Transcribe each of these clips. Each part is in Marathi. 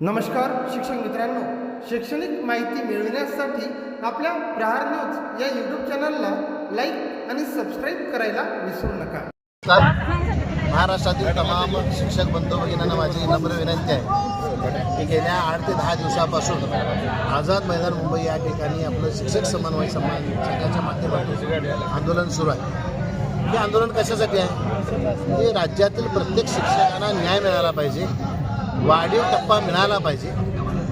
नमस्कार शिक्षक मित्रांनो. शैक्षणिक माहिती मिळविण्यासाठी आपल्या प्रहार न्यूज या यूट्यूब चॅनलला लाईक आणि सबस्क्राईब करायला विसरू नका. महाराष्ट्रातील तमाम शिक्षक बंधू भगिनींना माझी नम्र विनंती आहे की गेल्या आठ ते दहा दिवसापासून आझाद मैदान मुंबई या ठिकाणी आपलं शिक्षक समन्वय सन्मान संघाच्या माध्यमातून आंदोलन सुरू आहे. हे आंदोलन कशासाठी आहे? म्हणजे राज्यातील प्रत्येक शिक्षकांना न्याय मिळाला पाहिजे. वाढीव टप्पा मिळाला पाहिजे.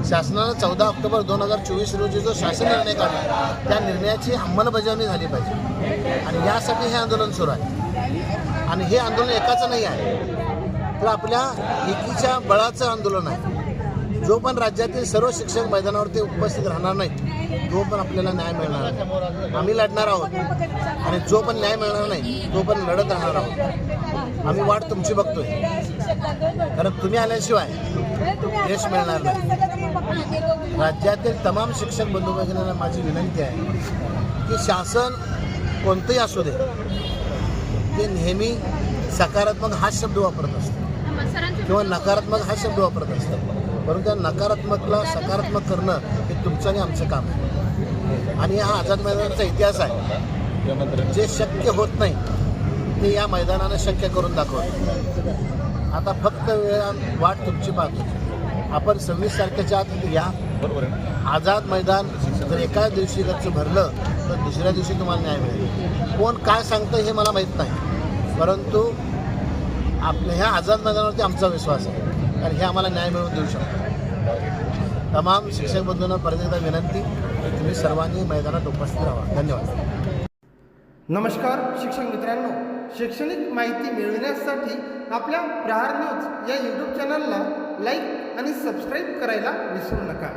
शासनानं चौदा ऑक्टोबर दोन हजार चोवीस रोजी जो शासन निर्णय काढला त्या निर्णयाची अंमलबजावणी झाली पाहिजे. आणि यासाठी हे आंदोलन सुरू आहे. आणि हे आंदोलन एकाचं नाही आहे तर आपल्या एकीच्या बळाचं आंदोलन आहे. जो पण राज्यातील सर्व शिक्षक मैदानावरती उपस्थित राहणार नाही तो पण आपल्याला न्याय मिळणार नाही आम्ही लढणार आहोत आणि जो पण न्याय मिळणार नाही तो पण लढत राहणार आहोत. आम्ही वाट तुमची बघतोय. कारण तुम्ही आल्याशिवाय यश मिळणार नाही. राज्यातील तमाम शिक्षक बंधू भगिनींना माझी विनंती आहे की शासन कोणतंही असू दे ते नेहमी सकारात्मक हा शब्द वापरत असतो. किंवा नकारात्मक हा शब्द वापरत असतात परंतु त्या नकारात्मकला सकारात्मक करणं हे तुमचं आणि आमचं काम आहे. आणि हा आझाद मैदानाचा इतिहास आहे. जे शक्य होत नाही ते या मैदानानं शक्य करून दाखवत आता फक्त वेळा वाट तुमची पाहतो. आपण सव्वीस तारखेच्या आत या आझाद मैदान जर एका दिवशी गच्च भरलं तर दुसऱ्या दिवशी तुम्हाला न्याय मिळेल. कोण काय सांगतं हे मला माहीत नाही. परंतु आपल्या ह्या आझाद मैदानावरती आमचा विश्वास आहे. कारण हे आम्हाला न्याय मिळवून देऊ शकतो. तमाम शिक्षक बंधूंना परत एकदा विनंती तुम्ही सर्वांनी मैदानात उपस्थित राहा. धन्यवाद. नमस्कार शिक्षक मित्रांनो. शैक्षणिक माहिती मिळविण्यासाठी आपल्या प्रहार न्यूज या यूट्यूब चॅनलला लाईक आणि सबस्क्राईब करायला विसरू नका.